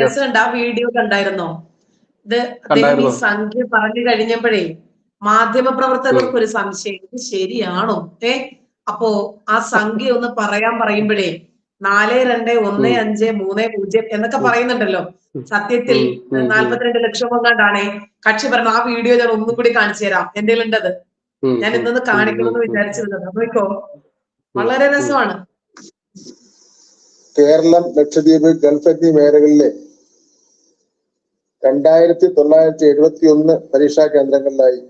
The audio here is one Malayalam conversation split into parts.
രസമുണ്ട്. ആ വീഡിയോ കണ്ടായിരുന്നോ? ഇത് അദ്ദേഹം ഈ സംഖ്യ പറഞ്ഞു കഴിഞ്ഞപ്പോഴേ മാധ്യമ പ്രവർത്തകർക്ക് ഒരു സംശയം. ഇത് ശരിയാണോ? ഏ അപ്പോ ആ സംഖ്യ ഒന്ന് പറയാൻ പറയുമ്പോഴേ നാല് രണ്ട് ഒന്ന്. അഞ്ച് മൂന്ന് പൂജ്യം എന്നൊക്കെ പറയുന്നുണ്ടല്ലോ. സത്യത്തിൽ. നാല്പത്തിരണ്ട് ലക്ഷം കൊണ്ടാണേ കക്ഷി പറഞ്ഞു ആ വീഡിയോ ഞാൻ ഒന്നും കൂടി കാണിച്ചു തരാം. എന്തെങ്കിലും ഉണ്ടത് ഞാൻ ഇന്നൊന്ന് കാണിക്കണമെന്ന് വിചാരിച്ചിരുന്നത്. നോക്കോ വളരെ രസമാണ്. കേരളം ലക്ഷദ്വീപ് ഗൾഫ് എന്നീ മേഖലകളിലെ രണ്ടായിരത്തി തൊള്ളായിരത്തി എഴുപത്തി ഒന്ന് പരീക്ഷാ കേന്ദ്രങ്ങളിലായി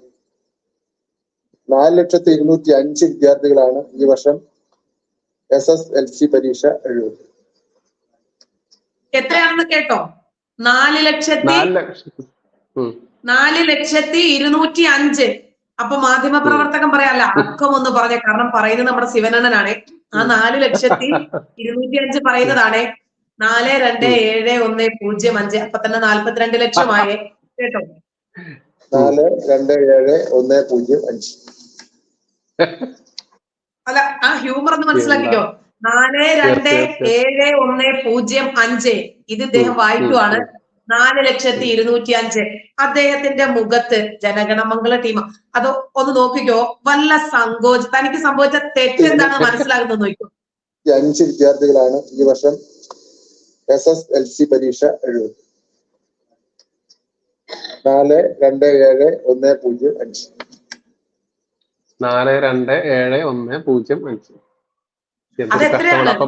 നാല് ലക്ഷത്തി ഇരുന്നൂറ്റി അഞ്ച് വിദ്യാർത്ഥികളാണ് ഈ വർഷം എസ് എസ് എൽ സി പരീക്ഷ എഴുതുന്നത്. എത്രയാണെന്ന് കേട്ടോ? നാല് ലക്ഷത്തി നാല് ലക്ഷത്തി ഇരുന്നൂറ്റി അഞ്ച് അപ്പൊ മാധ്യമ പ്രവർത്തകൻ പറയാല്ല അക്കം ഒന്ന് പറഞ്ഞ കാരണം പറയുന്നത് നമ്മുടെ ശിവനണ്ണനാണ്. ആ നാല് ലക്ഷത്തി ഇരുന്നൂറ്റി അഞ്ച് പറയുന്നതാണ്. നാല് രണ്ട് ഏഴ് ഒന്ന് പൂജ്യം അഞ്ച്. അപ്പൊ തന്നെ നാല്പത്തിരണ്ട് ലക്ഷമായേ. കേട്ടോ? നാല് രണ്ട് ഏഴ് ഒന്ന് പൂജ്യം അഞ്ച്. അല്ല ആ ഹ്യൂമർ ഒന്ന് മനസ്സിലാക്കിക്കോ. നാല് രണ്ട്. ഏഴ് ഒന്ന് പൂജ്യം അഞ്ച്. ഇത് ഇദ്ദേഹം വായിക്കുവാണ്. നാല് ലക്ഷത്തി ഇരുന്നൂറ്റി അഞ്ച് അദ്ദേഹത്തിന്റെ മുഖത്ത് ജനഗണമംഗള ടീം അത് ഒന്ന് നോക്കിക്കോ. വല്ല സങ്കോച. തനിക്ക് സംഭവിച്ച തെറ്റെന്താണെന്ന് മനസ്സിലാകുന്നത് നോക്കിക്കോ അഞ്ച് വിദ്യാർത്ഥികളാണ് ഈ വർഷം എസ് എസ് എൽ സി പരീക്ഷ എഴുതുന്നത്. നാല് രണ്ട് ഏഴ് ഒന്ന് പൂജ്യം അഞ്ച്. നാല് രണ്ട് ഏഴ് ഒന്ന് പൂജ്യം അഞ്ച്.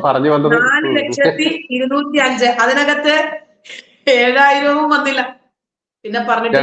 പറഞ്ഞു വന്നത് നാല് ലക്ഷത്തി ഇരുന്നൂറ്റി അഞ്ച് അതിനകത്ത് ഏഴായിരവും വന്നില്ല. പിന്നെ പറഞ്ഞിട്ട്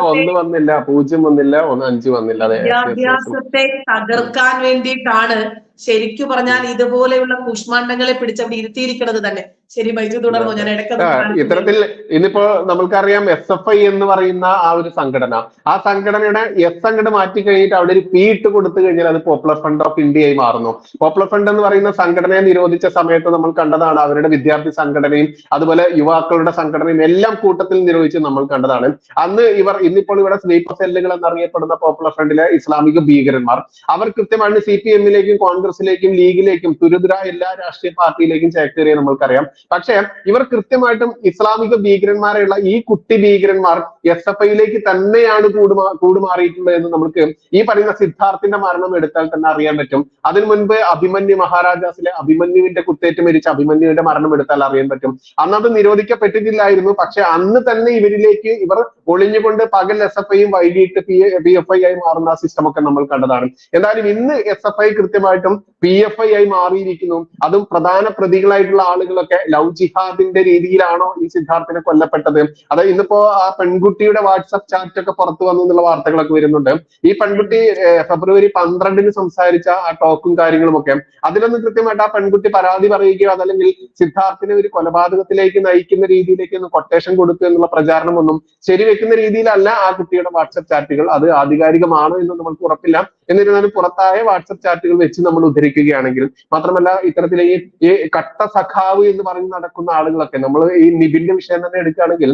ഒന്ന് വന്നില്ല പൂജ്യം വന്നില്ല ഒന്ന് അഞ്ച് വന്നില്ല. വിദ്യാഭ്യാസത്തെ തകർക്കാൻ വേണ്ടിയിട്ടാണ് ശരിക്കു പറഞ്ഞാൽ ഇതുപോലെയുള്ള കുഷ്മാണ്ഡങ്ങളെ പിടിച്ചവിടെ ഇരുത്തിയിരിക്കുന്നത് തന്നെ. ശരി ബൈജു തുടർന്നു ഞാൻ ഇടയ്ക്ക് ഇത്തരത്തിൽ ഇന്നിപ്പോ നമ്മൾക്കറിയാം എസ് എഫ് ഐ എന്ന് പറയുന്ന ആ ഒരു സംഘടന. ആ സംഘടനയുടെ എസ് അങ്ങോട്ട് മാറ്റി കഴിഞ്ഞിട്ട് അവിടെ ഒരു പി ഇട്ട് കൊടുത്തു കഴിഞ്ഞാൽ അത് പോപ്പുലർ ഫ്രണ്ട് ഓഫ് ഇന്ത്യയായി മാറുന്നു. പോപ്പുലർ ഫ്രണ്ട് എന്ന് പറയുന്ന സംഘടനയെ നിരോധിച്ച സമയത്ത് നമ്മൾ കണ്ടതാണ് അവരുടെ വിദ്യാർത്ഥി സംഘടനയും അതുപോലെ യുവാക്കളുടെ സംഘടനയും എല്ലാം കൂട്ടത്തിൽ നിരോധിച്ച് നമ്മൾ കണ്ടതാണ്. അന്ന് ഇവർ ഇന്നിപ്പോൾ ഇവിടെ സ്ലീപ്പർ സെല്ലുകൾ എന്നറിയപ്പെടുന്ന പോപ്പുലർ ഫ്രണ്ടിലെ ഇസ്ലാമിക ഭീകരന്മാർ. അവർ കൃത്യമായിട്ട് സി പി എമ്മിലേക്കും കോൺഗ്രസിലേക്കും ലീഗിലേക്കും തുരുതുര എല്ലാ രാഷ്ട്രീയ പാർട്ടിയിലേക്കും ചേക്കേറിയ നമ്മൾക്കറിയാം. പക്ഷേ ഇവർ കൃത്യമായിട്ടും ഇസ്ലാമിക ഭീകരന്മാരെയുള്ള ഈ കുട്ടി ഭീകരന്മാർ എസ് എഫ് ഐയിലേക്ക് തന്നെയാണ് കൂടുമാ കൂടുമാറിയിട്ടുള്ളത് എന്ന് നമുക്ക് ഈ പറയുന്ന സിദ്ധാർത്ഥിന്റെ മരണം എടുത്താൽ തന്നെ അറിയാൻ പറ്റും. അതിനു മുൻപ് അഭിമന്യു മഹാരാജാസിലെ അഭിമന്യുവിന്റെ കുത്തേറ്റ് മരിച്ച അഭിമന്യുവിന്റെ മരണം എടുത്താൽ അറിയാൻ പറ്റും. അന്ന് അത് നിരോധിക്കപ്പെട്ടിട്ടില്ലായിരുന്നു. പക്ഷെ അന്ന് തന്നെ ഇവരിലേക്ക് ഇവർ ഒളിഞ്ഞുകൊണ്ട് പകൽ എസ് എഫ് ഐയും വൈകിട്ട് പി പി എഫ് ഐ ആയി മാറുന്ന സിസ്റ്റം ഒക്കെ നമ്മൾ കണ്ടതാണ്. എന്തായാലും ഇന്ന് എസ് എഫ് ഐ കൃത്യമായിട്ടും പി എഫ് ഐ ആയി മാറിയിരിക്കുന്നു. അതും പ്രധാന പ്രതികളായിട്ടുള്ള ആളുകളൊക്കെ ലവ് ജിഹാദിന്റെ രീതിയിലാണോ ഈ സിദ്ധാർത്ഥിനെ കൊല്ലപ്പെട്ടത്? അത് ഇന്നിപ്പോ ആ പെൺകുട്ടിയുടെ വാട്സപ്പ് ചാറ്റ് ഒക്കെ പുറത്തു വന്നു എന്നുള്ള വാർത്തകളൊക്കെ വരുന്നുണ്ട്. ഈ പെൺകുട്ടി ഫെബ്രുവരി പന്ത്രണ്ടിന് സംസാരിച്ച ആ ടോക്കും കാര്യങ്ങളും ഒക്കെ അതിലൊന്നും കൃത്യമായിട്ട് ആ പെൺകുട്ടി പരാതി പറയുകയോ അതല്ലെങ്കിൽ സിദ്ധാർത്ഥിനെ ഒരു കൊലപാതകത്തിലേക്ക് നയിക്കുന്ന രീതിയിലേക്ക് ഒന്ന് കൊട്ടേഷൻ കൊടുക്കുക എന്നുള്ള പ്രചാരണമൊന്നും ശരിവെക്കുന്ന രീതിയിലല്ല ആ കുട്ടിയുടെ വാട്സപ്പ് ചാറ്റുകൾ. അത് ആധികാരികമാണോ എന്ന് നമുക്ക് ഉറപ്പില്ല. എന്നിരുന്നാലും പുറത്തായ വാട്സപ്പ് ചാറ്റുകൾ വെച്ച് നമ്മൾ ഉദ്ധരിക്കുകയാണെങ്കിൽ മാത്രമല്ല ഇത്തരത്തിലെ ഈ കട്ട സഖാവ് എന്ന് പറഞ്ഞ് നടക്കുന്ന ആളുകളൊക്കെ നമ്മൾ ഈ നിബിന്റെ വിഷയം തന്നെ എടുക്കുകയാണെങ്കിൽ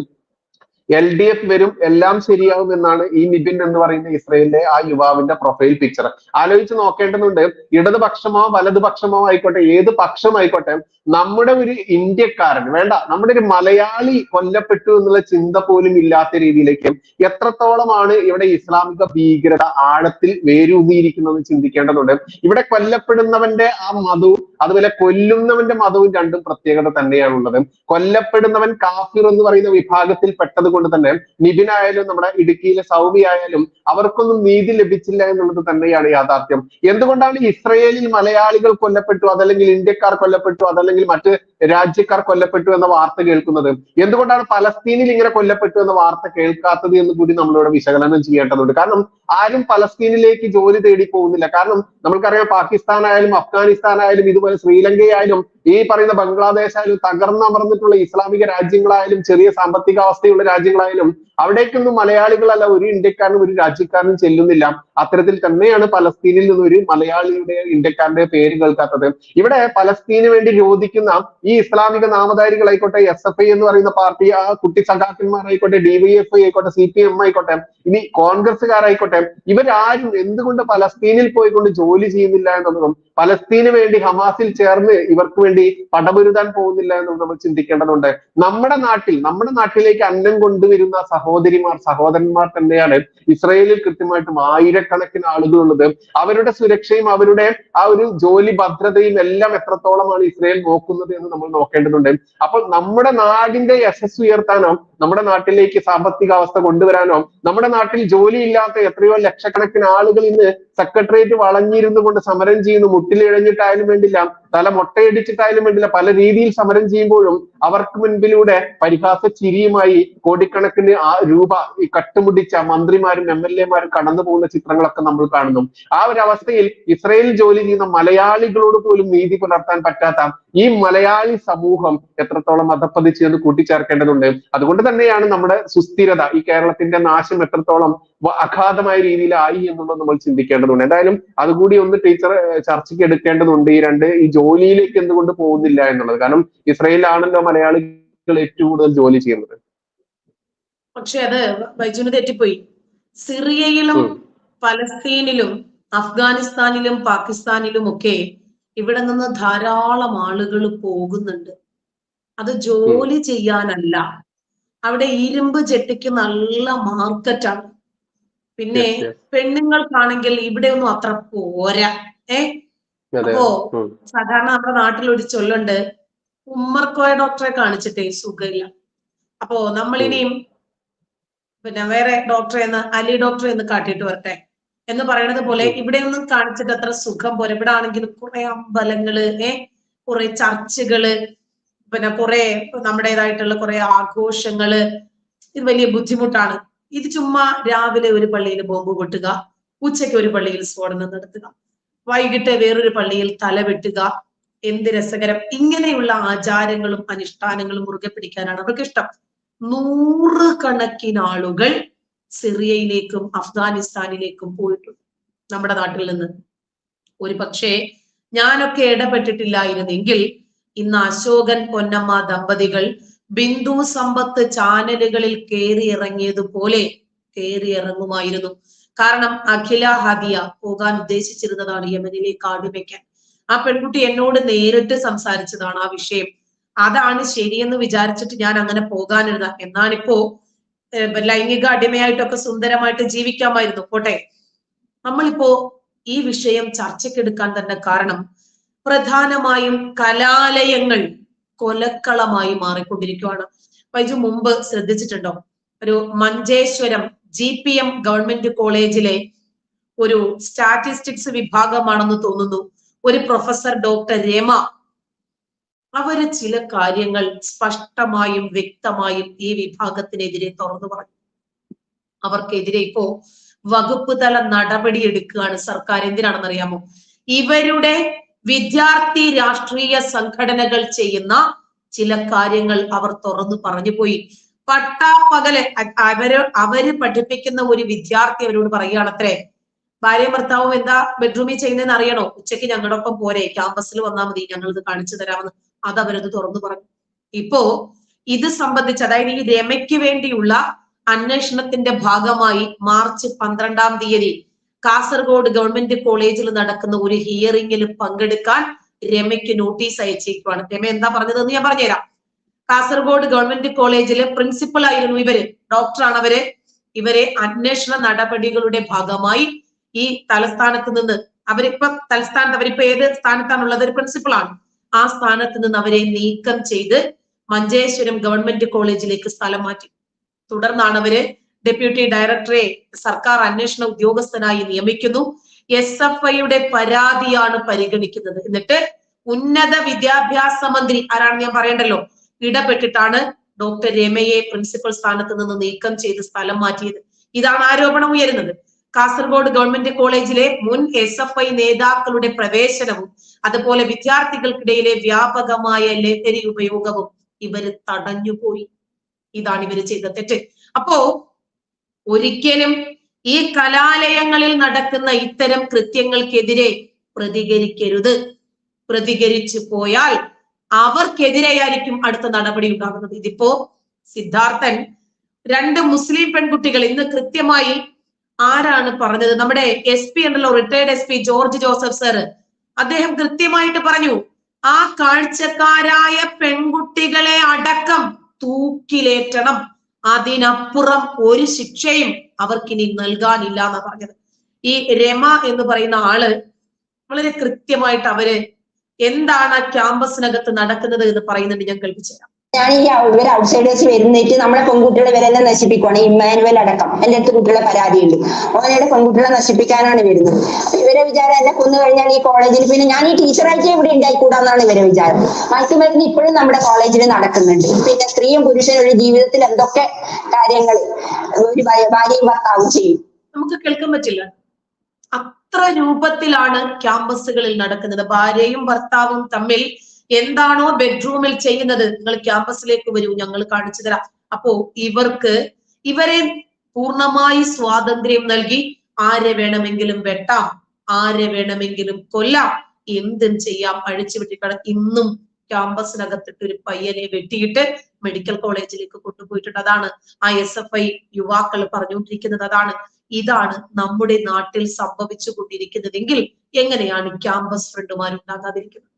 എൽ ഡി എഫ് വരും എല്ലാം ശരിയാവും എന്നാണ് ഈ നിബിൻ എന്ന് പറയുന്ന ഇസ്രയേലിലെ ആ യുവാവിന്റെ പ്രൊഫൈൽ പിക്ചർ ആലോചിച്ച് നോക്കേണ്ടതുണ്ട് ഇടതുപക്ഷമോ വലതുപക്ഷമോ ആയിക്കോട്ടെ ഏത് പക്ഷമായിക്കോട്ടെ നമ്മുടെ ഒരു ഇന്ത്യക്കാരൻ വേണ്ട നമ്മുടെ ഒരു മലയാളി കൊല്ലപ്പെട്ടു എന്നുള്ള ചിന്ത പോലും ഇല്ലാത്ത രീതിയിലേക്ക് എത്രത്തോളമാണ് ഇവിടെ ഇസ്ലാമിക ഭീകരത ആഴത്തിൽ വേരൂന്നിയിരിക്കുന്നത് ചിന്തിക്കേണ്ടതുണ്ട്. ഇവിടെ കൊല്ലപ്പെടുന്നവന്റെ ആ മതവും അതുപോലെ കൊല്ലുന്നവന്റെ മതവും രണ്ടും പ്രത്യേകത തന്നെയാണുള്ളത്. കൊല്ലപ്പെടുന്നവൻ കാഫിർ എന്ന് പറയുന്ന വിഭാഗത്തിൽ പെട്ടത് കൊണ്ട് തന്നെ നിബിനായാലും നമ്മുടെ ഇടുക്കിയിലെ സൗമി ആയാലും അവർക്കൊന്നും നീതി ലഭിച്ചില്ല എന്നുള്ളത് തന്നെയാണ് യാഥാർത്ഥ്യം. എന്തുകൊണ്ടാണ് ഇസ്രയേലിൽ മലയാളികൾ കൊല്ലപ്പെട്ടു അതല്ലെങ്കിൽ ഇന്ത്യക്കാർ കൊല്ലപ്പെട്ടു അതല്ലെങ്കിൽ മറ്റ് രാജ്യക്കാർ കൊല്ലപ്പെട്ടു എന്ന വാർത്ത കേൾക്കുന്നത്. എന്തുകൊണ്ടാണ് പലസ്തീനിൽ ഇങ്ങനെ കൊല്ലപ്പെട്ടു എന്ന വാർത്ത കേൾക്കാത്തത് എന്ന് കൂടി നമ്മളിവിടെ വിശകലനം ചെയ്യേണ്ടതുണ്ട്. കാരണം ആരും പലസ്തീനിലേക്ക് ജോലി തേടി പോകുന്നില്ല. കാരണം നമുക്കറിയാം പാകിസ്ഥാൻ ആയാലും അഫ്ഗാനിസ്ഥാൻ ആയാലും ഇതുപോലെ ശ്രീലങ്കയായാലും ഈ പറയുന്ന ബംഗ്ലാദേശ് ആയാലും തകർന്നമർന്നിട്ടുള്ള ഇസ്ലാമിക രാജ്യങ്ങളായാലും ചെറിയ സാമ്പത്തിക അവസ്ഥയുള്ള രാജ്യങ്ങളായാലും അവിടേക്കൊന്നും മലയാളികളല്ല ഒരു ഇന്ത്യക്കാരനും ഒരു രാജ്യക്കാരനും ചെല്ലുന്നില്ല. അത്തരത്തിൽ തന്നെയാണ് പലസ്തീനിൽ നിന്ന് ഒരു മലയാളിയുടെ ഇന്ത്യക്കാരന്റെ പേര് കേൾക്കാത്തത്. ഇവിടെ പലസ്തീന് വേണ്ടി യോജിക്കുന്ന ഈ ഇസ്ലാമിക നാമധാരികളായിക്കോട്ടെ എസ് എഫ് ഐ എന്ന് പറയുന്ന പാർട്ടി ആ കുട്ടി സഖാക്കന്മാരായിക്കോട്ടെ ഡിവൈഎഫ് ഐ ആയിക്കോട്ടെ സി പി എം ആയിക്കോട്ടെ ഇനി കോൺഗ്രസ്സുകാരായിക്കോട്ടെ ഇവരാരും എന്തുകൊണ്ട് പലസ്തീനിൽ പോയിക്കൊണ്ട് ജോലി ചെയ്യുന്നില്ല എന്നുള്ളതും പലസ്തീന് വേണ്ടി ഹമാസിൽ ചേർന്ന് ഇവർക്ക് വേണ്ടി പടപൊരുതാൻ പോകുന്നില്ല എന്ന് നമ്മൾ ചിന്തിക്കേണ്ടതുണ്ട്. നമ്മുടെ നാട്ടിൽ നമ്മുടെ നാട്ടിലേക്ക് അന്നം കൊണ്ടുവരുന്ന സഹോദരിമാർ സഹോദരന്മാർ തന്നെയാണ് ഇസ്രയേലിൽ കൃത്യമായിട്ടും ആയിരക്കണക്കിന് ആളുകളുള്ളത് അവരുടെ സുരക്ഷയും അവരുടെ ആ ഒരു ജോലി ഭദ്രതയും എല്ലാം എത്രത്തോളമാണ് ഇസ്രയേൽ നോക്കുന്നത് എന്ന് നമ്മൾ നോക്കേണ്ടതുണ്ട്. അപ്പോൾ നമ്മുടെ നാടിന്റെ യശസ് ഉയർത്താനോ നമ്മുടെ നാട്ടിലേക്ക് സാമ്പത്തിക അവസ്ഥ കൊണ്ടുവരാനോ നമ്മുടെ നാട്ടിൽ ജോലിയില്ലാത്ത എത്രയോ ലക്ഷക്കണക്കിന് ആളുകൾ ഇന്ന് സെക്രട്ടേറിയറ്റ് വളഞ്ഞിരുന്നു കൊണ്ട് സമരം ചെയ്യുന്നു. മുട്ടിലിഴഞ്ഞിട്ടായാലും വേണ്ടില്ല തല മൊട്ടയടിച്ചിട്ടായാലും വേണ്ടില്ല. പല രീതിയിൽ സമരം ചെയ്യുമ്പോഴും അവർക്ക് മുൻപിലൂടെ പരിഹാസ ചിരിയുമായി കോടിക്കണക്കിന് ആ രൂപ ഈ കട്ടുമുടിച്ച മന്ത്രിമാരും എം എൽ എമാരും കടന്നു പോകുന്ന ചിത്രങ്ങളൊക്കെ നമ്മൾ കാണുന്നു. ആ ഒരു അവസ്ഥയിൽ ഇസ്രയേലിൽ ജോലി ചെയ്യുന്ന മലയാളികളോട് പോലും നീതി പുലർത്താൻ പറ്റാത്ത ഈ മലയാളി സമൂഹം എത്രത്തോളം അധപ്പതിച്ചു എന്ന് കൂട്ടിച്ചേർക്കേണ്ടതുണ്ട്. അതുകൊണ്ട് തന്നെയാണ് നമ്മുടെ സുസ്ഥിരത. ഈ കേരളത്തിന്റെ നാശം എത്രത്തോളം അഗാധമായ രീതിയിലായി എന്നുള്ളത് നമ്മൾ ചിന്തിക്കേണ്ടതുണ്ട്. എന്തായാലും അതുകൂടി ഒന്ന് ടീച്ചർ ചർച്ചയ്ക്ക് എടുക്കേണ്ടതുണ്ട് ഈ രണ്ട് ഈ ജോലിയിലേക്ക് എന്തുകൊണ്ട് പോകുന്നില്ല എന്നുള്ളത്. കാരണം ഇസ്രയേലാണല്ലോ മലയാളികൾ ഏറ്റവും കൂടുതൽ ജോലി ചെയ്യുന്നത്. പക്ഷെ അത് ബൈജുന് തെറ്റിപ്പോയി. സിറിയയിലും. പലസ്തീനിലും അഫ്ഗാനിസ്ഥാനിലും പാകിസ്ഥാനിലും ഒക്കെ ഇവിടെ നിന്ന് ധാരാളം ആളുകൾ പോകുന്നുണ്ട്. അത് ജോലി ചെയ്യാനല്ല. അവിടെ ഇരുമ്പ് ജെട്ടിക്ക് നല്ല മാർക്കറ്റാണ്. പിന്നെ. പെണ്ണുങ്ങൾക്കാണെങ്കിൽ ഇവിടെ ഒന്നും അത്ര പോരാ. ഏ? അപ്പോ സാധാരണ നമ്മുടെ നാട്ടിൽ ഒരു ചൊല്ലുണ്ട്. ഉമ്മർക്കോയ ഡോക്ടറെ കാണിച്ചിട്ടേ സുഖമില്ല. അപ്പോ നമ്മളിനിയും പിന്നെ വേറെ ഡോക്ടറെ എന്ന് അലി ഡോക്ടറെ എന്ന് കാട്ടിയിട്ട് വരട്ടെ. എന്ന് പറയണത് പോലെ ഇവിടെ ഒന്നും കാണിച്ചിട്ട് അത്ര സുഖം പോരാ. ഇവിടെ ആണെങ്കിൽ കുറെ അമ്പലങ്ങൾ ഏ? കുറെ ചർച്ചുകൾ പിന്നെ കുറെ നമ്മുടേതായിട്ടുള്ള കുറെ ആഘോഷങ്ങൾ ഇത് വലിയ ബുദ്ധിമുട്ടാണ്. ഇത് ചുമ്മാ രാവിലെ ഒരു പള്ളിയിൽ ബോംബ് പൊട്ടുക ഉച്ചയ്ക്ക് ഒരു പള്ളിയിൽ സ്ഫോടനം നടത്തുക വൈകിട്ട് വേറൊരു പള്ളിയിൽ തല വെട്ടുക എന്ത് രസകരം. ഇങ്ങനെയുള്ള ആചാരങ്ങളും അനുഷ്ഠാനങ്ങളും മുറുകെ പിടിക്കാനാണ് അവർക്ക് ഇഷ്ടം നൂറ് കണക്കിന് ആളുകൾ സിറിയയിലേക്കും അഫ്ഗാനിസ്ഥാനിലേക്കും പോയിട്ടുണ്ട് നമ്മുടെ നാട്ടിൽ നിന്ന്. ഒരു പക്ഷേ ഞാനൊക്കെ ഇടപെട്ടിട്ടില്ലായിരുന്നെങ്കിൽ ഇന്ന് അശോകൻ പൊന്നമ്മ ദമ്പതികൾ ബിന്ദു സമ്പത്ത് ചാനലുകളിൽ കയറി ഇറങ്ങിയതുപോലെ കയറി ഇറങ്ങുമായിരുന്നു കാരണം അഖില ഹദിയ പോകാൻ ഉദ്ദേശിച്ചിരുന്നതാണ് യമനിലേക്ക് ആടിവെക്കാൻ. ആ പെൺകുട്ടി എന്നോട് നേരിട്ട് സംസാരിച്ചതാണ് ആ വിഷയം. അതാണ് ശരിയെന്ന് വിചാരിച്ചിട്ട് ഞാൻ അങ്ങനെ പോകാനിരുന്ന എന്നാണിപ്പോ ലൈംഗിക അടിമയായിട്ടൊക്കെ സുന്ദരമായിട്ട് ജീവിക്കാമായിരുന്നു. പോട്ടെ. നമ്മളിപ്പോ ഈ വിഷയം ചർച്ചയ്ക്കെടുക്കാൻ തന്നെ കാരണം പ്രധാനമായും കലാലയങ്ങൾ കൊലക്കളമായി മാറിക്കൊണ്ടിരിക്കുകയാണ് വൈജു മുമ്പ് ശ്രദ്ധിച്ചിട്ടുണ്ടോ? ഒരു Manjeshwaram G P M government കോളേജിലെ ഒരു സ്റ്റാറ്റിസ്റ്റിക്സ് വിഭാഗമാണെന്ന് തോന്നുന്നു. ഒരു പ്രൊഫസർ ഡോക്ടർ രമ. അവർ ചില കാര്യങ്ങൾ സ്പഷ്ടമായും വ്യക്തമായും ഈ വിഭാഗത്തിനെതിരെ തുറന്നു പറഞ്ഞു. അവർക്കെതിരെ ഇപ്പോ വകുപ്പ് തല നടപടി എടുക്കുകയാണ് സർക്കാർ. എന്തിനാണെന്ന് അറിയാമോ ഇവരുടെ വിദ്യാർത്ഥി രാഷ്ട്രീയ സംഘടനകൾ ചെയ്യുന്ന ചില കാര്യങ്ങൾ അവർ തുറന്നു പറഞ്ഞു പോയി. പട്ടാപ്പകൽ അവർ അവർ പഠിപ്പിക്കുന്ന ഒരു വിദ്യാർത്ഥി അവരോട് പറയുകയാണത്രേ ഭാര്യയും ഭർത്താവും എന്താ ബെഡ്റൂമിൽ ചെയ്യുന്നതെന്ന് അറിയണോ? ഉച്ചയ്ക്ക് ഞങ്ങളുടെ ഒപ്പം പോരെ. ക്യാമ്പസിൽ വന്നാൽ മതി. ഞങ്ങൾ ഇത് കാണിച്ചു തരാമെന്ന്. അത് അവരത് തുറന്നു പറഞ്ഞു. ഇപ്പോ ഇത് സംബന്ധിച്ച് അതായത് ഈ രമയ്ക്ക് വേണ്ടിയുള്ള അന്വേഷണത്തിന്റെ ഭാഗമായി മാർച്ച് പന്ത്രണ്ടാം തീയതി കാസർഗോഡ് ഗവൺമെന്റ് കോളേജിൽ നടക്കുന്ന ഒരു ഹിയറിംഗിൽ പങ്കെടുക്കാൻ രമയ്ക്ക് നോട്ടീസ് അയച്ചേക്കുവാണ് രമ എന്താ പറഞ്ഞതെന്ന് ഞാൻ പറഞ്ഞുതരാം. കാസർഗോഡ് ഗവൺമെന്റ് കോളേജിലെ പ്രിൻസിപ്പൽ ആയിരുന്നു ഇവർ. ഡോക്ടറാണ് അവർ. ഇവരെ അന്വേഷണ നടപടികളുടെ ഭാഗമായി ഈ തലസ്ഥാനത്ത് നിന്ന് അവരിപ്പം തലസ്ഥാനത്ത് അവരിപ്പോ ഏത് സ്ഥാനത്താണുള്ളത്? ഒരു പ്രിൻസിപ്പളാണ് ആ സ്ഥാനത്ത് നിന്ന് അവരെ നീക്കം ചെയ്ത് മഞ്ചേശ്വരം ഗവൺമെന്റ് കോളേജിലേക്ക് സ്ഥലം മാറ്റി. തുടർന്നാണ് അവർ ഡെപ്യൂട്ടി ഡയറക്ടറെ സർക്കാർ അന്വേഷണ ഉദ്യോഗസ്ഥനായി നിയമിക്കുന്നു. എസ് എഫ് ഐയുടെ പരാതിയാണ് പരിഗണിക്കുന്നത്. എന്നിട്ട് ഉന്നത വിദ്യാഭ്യാസ മന്ത്രി ആരാണ് ഞാൻ പറയണ്ടല്ലോ? ഇടപെട്ടിട്ടാണ് ഡോക്ടർ രമയെ പ്രിൻസിപ്പൽ സ്ഥാനത്ത് നിന്ന് നീക്കം ചെയ്ത് സ്ഥലം മാറ്റിയത്. ഇതാണ് ആരോപണം ഉയരുന്നത്. കാസർഗോഡ് ഗവൺമെന്റ് കോളേജിലെ മുൻ എസ് എഫ് ഐ നേതാക്കളുടെ പ്രവേശനവും അതുപോലെ വിദ്യാർത്ഥികൾക്കിടയിലെ വ്യാപകമായ ലഹരി ഉപയോഗവും ഇവർ തടഞ്ഞുപോയി. ഇതാണ് ഇവർ ചെയ്ത തെറ്റ്. അപ്പോ ഒരിക്കലും ഈ കലാലയങ്ങളിൽ നടക്കുന്ന ഇത്തരം കൃത്യങ്ങൾക്കെതിരെ പ്രതികരിക്കരുത്. പ്രതികരിച്ചു പോയാൽ അവർക്കെതിരെയായിരിക്കും അടുത്ത നടപടി ഉണ്ടാകുന്നത്. ഇതിപ്പോ സിദ്ധാർത്ഥൻ രണ്ട് മുസ്ലിം പെൺകുട്ടികൾ ഇന്ന് കൃത്യമായി ആരാണ് പറഞ്ഞത്? നമ്മുടെ എസ് പി ഉണ്ടല്ലോ retired S P George Joseph sir അദ്ദേഹം കൃത്യമായിട്ട് പറഞ്ഞു ആ കാഴ്ചക്കാരായ പെൺകുട്ടികളെ അടക്കം തൂക്കിലേറ്റണം. അതിനപ്പുറം ഒരു ശിക്ഷയും അവർക്കിനി നൽകാനില്ല എന്നാ പറഞ്ഞത്. ഈ രമ എന്ന് പറയുന്ന ആൾ വളരെ കൃത്യമായിട്ട് അവർ എന്താണ് ആ ക്യാമ്പസിനകത്ത് നടക്കുന്നത് എന്ന് പറയുന്നുണ്ട് ഞാൻ കേൾപ്പിച്ചു തരാം ഞാൻ ഈ ഇവർ ഔട്ട്സൈഡേഴ്സ് വരുന്നിട്ട് നമ്മളെ പെൺകുട്ടികളെ ഇവരെല്ലാം നശിപ്പിക്കുവാണ്. ഇമ്മാനുവൽ അടക്കം. എന്റെ അടുത്ത് കുട്ടികളെ പരാതിയുണ്ട്. ഓനയുടെ പെൺകുട്ടികളെ നശിപ്പിക്കാനാണ് വരുന്നത്. ഇവരെ വിചാരം എന്നെ കൊന്നു കഴിഞ്ഞാൽ ഈ കോളേജിൽ പിന്നെ ഞാൻ ഈ ടീച്ചറായിട്ട് ഇവിടെ ഉണ്ടായിക്കൂടാന്നാണ് ഇവരെ വിചാരം. മത്സ്യമരുന്ന് ഇപ്പോഴും നമ്മുടെ കോളേജിൽ നടക്കുന്നുണ്ട്. പിന്നെ സ്ത്രീയും പുരുഷനും ഒരു ജീവിതത്തിൽ എന്തൊക്കെ കാര്യങ്ങൾ ഒരു ഭാര്യ- ഭാര്യയും ഭർത്താവും ചെയ്യും? നമുക്ക് കേൾക്കാൻ പറ്റില്ല. അത്ര രൂപത്തിലാണ് ക്യാമ്പസുകളിൽ നടക്കുന്നത്. ഭാര്യയും ഭർത്താവും തമ്മിൽ എന്താണോ ബെഡ്റൂമിൽ ചെയ്യുന്നത്? നിങ്ങൾ ക്യാമ്പസിലേക്ക് വരൂ ഞങ്ങൾ കാണിച്ചു തരാം. അപ്പോ ഇവർക്ക് ഇവരെ പൂർണമായി സ്വാതന്ത്ര്യം നൽകി ആരെ വേണമെങ്കിലും വെട്ടാം ആരെ വേണമെങ്കിലും കൊല്ലാം എന്തും ചെയ്യാം. അഴിച്ചു വിട്ടിക്കണം ഇന്നും ക്യാമ്പസിനകത്തിട്ട് ഒരു പയ്യനെ വെട്ടിയിട്ട് മെഡിക്കൽ കോളേജിലേക്ക് കൊണ്ടുപോയിട്ടുണ്ട്. അതാണ് ആ എസ് എഫ് ഐ യുവാക്കൾ പറഞ്ഞുകൊണ്ടിരിക്കുന്നത്. അതാണ് ഇതാണ് നമ്മുടെ നാട്ടിൽ സംഭവിച്ചു കൊണ്ടിരിക്കുന്നതെങ്കിൽ എങ്ങനെയാണ് ക്യാമ്പസ് ഫ്രണ്ടുമാർ ഉണ്ടാകാതിരിക്കുന്നത്?